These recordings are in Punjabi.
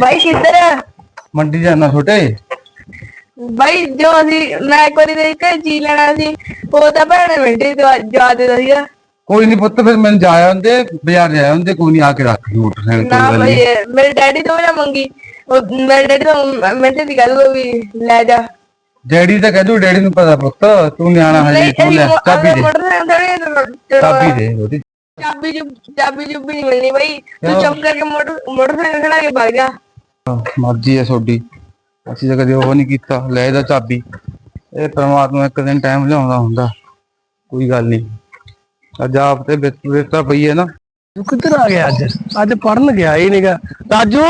ਬਾਈ ਕਿੱਧਰ ਆ? ਮੰਡੀ ਜਾਣਾ ਛੋਟੇ। ਬਾਈ ਜੋ ਅਸੀਂ ਮੈਂ ਇੱਕ ਵਾਰੀ ਦੇ ਕੇ ਜੀ ਲੈਣਾ ਸੀ ਉਹ ਤਾਂ ਭੈਣੇ ਮਿੰਟੇ ਤੋਂ ਜਾ ਦੇ ਦਈਆ ਕੋਈ ਨਹੀਂ ਪੁੱਤ ਫਿਰ ਮੈਨੂੰ ਜਾਇਆ ਹੁੰਦੇ ਬਾਜ਼ਾਰ ਜਾਇਆ ਹੁੰਦੇ ਕੋਈ ਨਹੀਂ ਆ ਕੇ ਰੱਖ ਲਈ ਮੋਟਰਸਾਈਕਲ ਨਾ ਕੋਈ ਗੱਲ ਬਾਈ ਨਹੀਂ ਇਹ ਮੇਰੇ ਡੈਡੀ ਤੋਂ ਨਾ ਮੰਗੀ ਉਹ ਮੇਰੇ ਡੈਡੀ ਤੋਂ ਮਿੰਟੇ ਦੀ ਗੱਲ ਵੀ ਲੈ ਜਾ। ਡੈਡੀ ਤਾਂ ਕਹਦੂ ਡੈਡੀ ਨੂੰ ਪਤਾ ਪੁੱਤ ਤੂੰ ਨਿਆਣਾ ਹਜੇ ਤੂੰ ਲੈ ਚਾਬੀ ਦੇ। ਚਾਬੀ ਦੇ ਉਹਦੀ ਚਾਬੀ ਜੁ ਚਾਬੀ ਜੁਬੀ ਨਹੀਂ ਮਿਲਣੀ ਬਾਈ। ਤੂੰ ਚੁੱਪ ਕਰਕੇ ਮੋਟਰ ਮੋਟਰਸਾਈਕਲ ਖੜਾ ਕੇ ਭੱਜ ਜਾ। ਮਰਜ਼ੀ ਹੈ ਤੁਹਾਡੀ। ਅਸੀਂ ਤਾਂ ਕਦੇ ਉਹ ਨਹੀਂ ਕੀਤਾ। ਲੈ ਇਹਦਾ ਚਾਬੀ। ਇਹ ਪਰਮਾਤਮਾ ਇੱਕ ਦਿਨ ਟਾਈਮ ਲਿਆਉਂਦਾ ਹੁੰਦਾ। ਕੋਈ ਗੱਲ ਨਹੀਂ। ਅੱਜ ਆਪ ਤੇ ਬਿਸ- ਬਿਸਤਰਾ ਪਈ ਹੈ ਨਾ। ਤੂੰ ਕਿੱਧਰ ਆ ਗਿਆ ਅੱਜ? ਅੱਜ ਪੜਨ ਗਿਆ ਹੀ ਨਹੀਂਗਾ ਰਾਜੂ!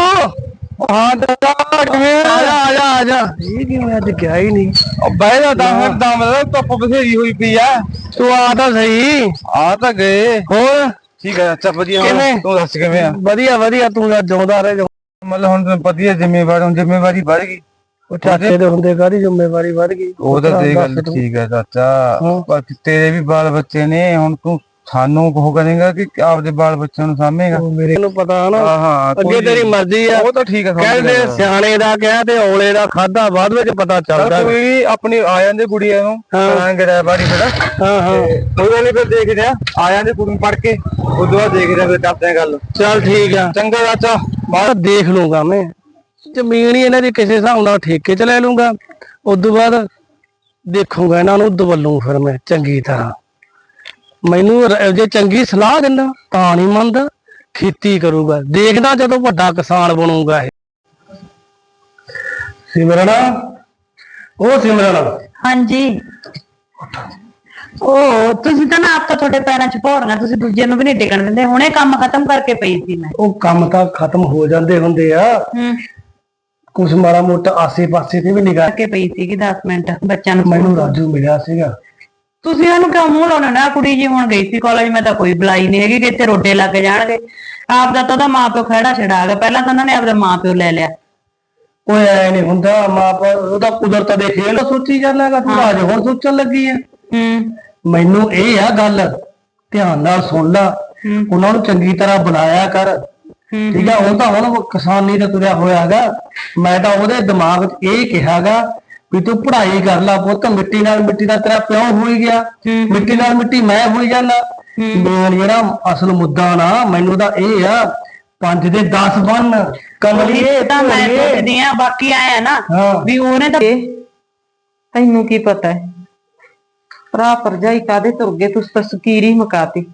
ਹਾਂ ਦਾਦਾ ਕਿਵੇਂ ਆ? ਜਾ ਆ ਜਾ ਆ ਜਾ। ਇਹ ਕਿਵੇਂ ਅੱਜ ਗਿਆ ਹੀ ਨਹੀਂ? ਉਹ ਬਹਿ ਜਾ ਤਾਂ ਫਿਰ ਤਾਂ ਮਤਲਬ ਧੁੱਪ ਬਥੇਰੀ ਹੋਈ ਪਈ ਆ। ਤੂੰ ਆ ਤਾਂ ਸਹੀ। ਆ ਤਾਂ ਗਏ। ਹੋਰ? ਠੀਕ ਹੈ ਅੱਛਾ ਵਧੀਆ ਕਿਵੇਂ? ਤੂੰ ਦੱਸ ਕਿਵੇਂ ਆ? ਵਧੀਆ ਵਧੀਆ ਤੂੰ ਤਾਂ ਜਿਉਂਦਾ ਰਹਿ ਜਿਉਂ- ਮਤਲਬ ਹੁਣ ਤੈਨੂੰ ਪਤਾ ਹੀ ਹੈ ਜ਼ਿੰਮੇਵਾਰ ਹੁਣ ਜ਼ਿੰਮੇਵਾਰੀ ਵੱਧ ਗਈ। ਉਹ ਚਾਚੇ ਦੇ ਹੁੰਦੇ ਕਾਹਦੀ ਜ਼ਿੰਮੇਵਾਰੀ ਵੱਧ ਗਈ? ਉਹ ਤਾਂ ਤੇ ਗੱਲ। ਠੀਕ ਹੈ ਚਾਚਾ। ਹਾਂ। ਪਰ ਤੇਰੇ ਵੀ ਬਾਲ ਬੱਚੇ ਨੇ ਹੁਣ ਤੂੰ ਸਾਨੂੰ ਕਹੋ ਕਰੇਗਾ ਕਿ ਆਪਦੇ ਬਾਲ ਬੱਚਿਆਂ ਨੂੰ ਸਾਂਭੇਗਾ? ਉਹ ਮੇਰੇ ਨੂੰ ਪਤਾ ਨਾ ਹਾਂ ਅੱਗੇ ਤੇਰੀ ਮਰਜ਼ੀ ਆ। ਉਹ ਤਾਂ ਠੀਕ ਸਮਝ ਕਹਿੰਦੇ। ਸਿਆਣੇ ਦਾ ਕਹਿ ਤੇ ਔਲੇ ਦਾ ਖਾਦਾ ਬਾਅਦ ਵਿੱਚ ਪਤਾ ਚੱਲ ਚੱਲਦਾ। ਕੋਈ ਆਪਣੀ ਆ ਜਾਂਦੇ ਕੁੜੀਆਂ ਨੂੰ। ਹਾਂ। ਕਰਾਂਗੇ ਰਾਬਾਰੀ ਫਿਰ। ਹਾਂ ਹਾਂ। ਕੋਈ ਗੱਲ ਨੀ ਫਿਰ ਦੇਖਦੇ ਆ। ਆ ਜਾਂਦੇ ਕੁੜੀ ਨੂੰ ਪੜ ਕੇ ਉਦੋਂ ਬਾਅਦ ਦੇਖਦੇ ਆ ਫਿਰ ਕਰਦੇ ਆ ਗੱਲ। ਚੱਲ ਠੀਕ ਆ। ਚੰਗਾ ਚਾਚਾ ਬਾਹਰ ਦੇਖ ਲੂੰਗਾ ਮੈਂ। ਜ਼ਮੀਨ ਹੀ ਇਹਨਾਂ ਦੀ ਕਿਸੇ ਹਿਸਾਬ ਨਾਲ ਠੇਕੇ 'ਚ ਲੈ ਲੂੰਗਾ ਤੋਂ ਬਾਅਦ ਦੇਖੂੰਗਾ ਇਹਨਾਂ ਨੂੰ ਦਵਲੂ ਫਿਰ ਮੈਂ ਚੰਗੀ ਤਰ੍ਹਾਂ। ਮੈਨੂੰ ਰ- ਜੇ ਚੰਗੀ ਸਲਾਹ ਦਿੰਦਾ ਤਾਂ ਨਹੀਂ ਮੰਨਦਾ। ਖੇਤੀ ਕਰੂਗਾ। ਦੇਖਦਾ ਜਦੋਂ ਵੱਡਾ ਕਿਸਾਨ ਬਣੂਗਾ ਇਹ। ਸਿਮਰਨ? ਉਹ ਸਿਮਰਨ। ਹਾਂਜੀ। ਉਹ ਤੁਸੀਂ ਤਾਂ ਨਾ ਆਪ ਤਾਂ ਤੁਹਾਡੇ ਪੈਰਾਂ 'ਚ ਭੌਰੀਆਂ ਤੁਸੀਂ ਦੂਜੇ ਨੂੰ ਵੀ ਨਹੀਂ ਟਿਕਣ ਦਿੰਦੇ। ਹੁਣੇ ਕੰਮ ਖਤਮ ਕਰਕੇ ਪਈ ਸੀ ਮੈਂ। ਉਹ ਕੰਮ ਤਾਂ ਖਤਮ ਹੋ ਜਾਂਦੇ ਹੁੰਦੇ ਆ। ਹੂੰ। ਕੁਛ ਮਾੜਾ ਮੋਟਾ ਆਸੇ-ਪਾਸੇ ਤੇ ਵੀ ਨਿਗਾਹ ਕਰਕੇ ਪਈ ਸੀਗੀ 10 ਮਿੰਟ ਬੱਚਿਆਂ ਨੂੰ ਮੈਨੂੰ ਰਾਜੂ ਮਿਲਿਆ ਸੀਗਾ। ਤੁਸੀਂ ਉਹਨੂੰ ਕਿਉਂ ਮੂੰਹ ਲਾਉਣਾ? ਨਾ ਕੁੜੀ ਜੀ ਹੁਣ ਗਈ ਸੀ ਕਾਲਜ ਮੈਂ ਤਾਂ ਕੋਈ ਬੁਲਾਈ ਨਹੀਂ ਹੈਗੀ ਕਿ ਇੱਥੇ ਰੋਡੇ ਲੱਗ ਜਾਣਗੇ। ਆਪ ਦਾ ਤਾਂ ਉਹਦਾ ਮਾਂ ਪਿਓ ਖੜਾ ਛੜਾ ਗਿਆ। ਪਹਿਲਾਂ ਤਾਂ ਉਹਨਾਂ ਨੇ ਆਪਦਾ ਮਾਂ ਪਿਓ ਲੈ ਲਿਆ। ਕੋਈ ਐ ਨਹੀਂ ਹੁੰਦਾ ਮਾਂ ਪਿਓ ਉਹਦਾ ਕੁਦਰਤ ਦੇ ਖੇਲ ਸੋਚੀ ਜਾਂਦਾਗਾ ਤੂੰ ਅੱਜ ਹੁਣ ਸੋਚਣ ਲੱਗੀ ਹੂੰ। ਮੈਨੂੰ ਇਹ ਆ ਗੱਲ ਧਿਆਨ ਨਾਲ ਸੁਣ ਲੈ। ਉਹਨਾਂ ਨੂੰ ਚੰਗੀ ਤਰ੍ਹਾਂ ਬਣਾਇਆ ਕਰ। ਠੀਕ ਆ ਉਹ ਤਾਂ ਹੁਣ ਕਿਸਾਨੀ ਦਾ ਤੁਰਿਆ ਹੋਇਆਗਾ ਮੈਂ ਤਾਂ ਉਹਦੇ ਦਿਮਾਗ 'ਚ ਇਹ ਕਿਹਾਗਾ ਵੀ ਤੂੰ ਪੜ੍ਹਾਈ ਕਰ ਲੈ ਪੁੱਤ ਮਿੱਟੀ ਨਾਲ ਮਿੱਟੀ ਦਾ ਤੇਰਾ ਪਿਓ ਹੋਈ ਗਿਆ। ਮਿੱਟੀ ਨਾਲ ਮਿੱਟੀ ਮੈਂ ਹੋਈ ਜਾਣਾ ਮੇਨ ਜਿਹੜਾ ਅਸਲ ਮੁੱਦਾ ਨਾ ਮੈਨੂੰ ਤਾਂ ਇਹ ਆ ਪੰਜ ਦੇ 10 ਬਣ ਕਮਲੀਏ ਇਹ ਤਾਂ ਮੈਂ। ਸੋਚਦੀ ਆ ਬਾਕੀ ਆਇਆ ਨਾ ਵੀ ਉਹਨੇ ਤਾਂ ਤੈਨੂੰ ਕੀ ਪਤਾ ਹੈ? ਭਰਾ ਭਰਜਾਈ ਕਾਦੇ ਤੁਰ ਗਏ? ਤੁਸੀਂ ਤਾਂ ਸਕੀਰੀ ਮਕਾਤੀ।